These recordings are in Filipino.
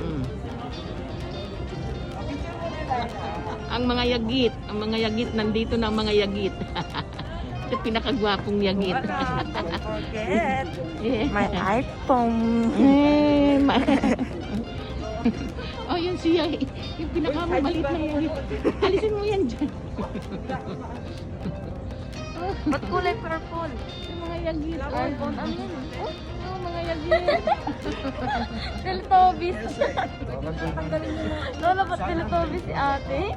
Mm. Ang mga yagit, ang mga yagit, nandito na ang mga yagit. Ito pinakagwapong yagit. Don't forget my iPhone. Eh, ma- oh, yun siya. Yung pinakamamalit na yagit. Alisin mo yan dyan. Ba't kulay purple? Yung mga yagit. iPhone, ano yun? Oh, mga yagit. Teletubbies. Lola, ba't Teletubbies si ate?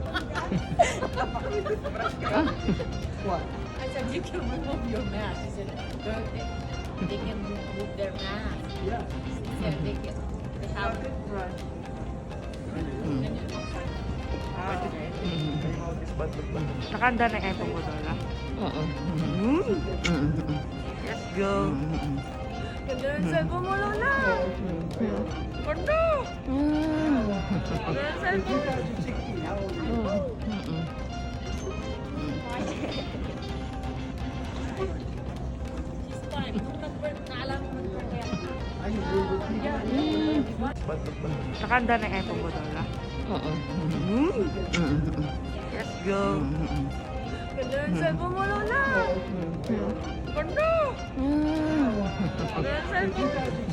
I said, you can remove your mask. She said, "Don't they, they can remove their mask. Yeah. She said, they can, they have Mm. Nakanda na iPhone ko, Lola. Oo. Mm. Mm, mm, Let's go. mm, cellphone. Oh, mm, mm. She's fine. Nung nag-birth, naalala mo na kaya. Nakanda na iPhone ko, Lola. Oo. Let's go. mm, mm. Ganda ng cellphone mo, Lola. Ganda. Ganda ng cellphone. Oh, mm, mm.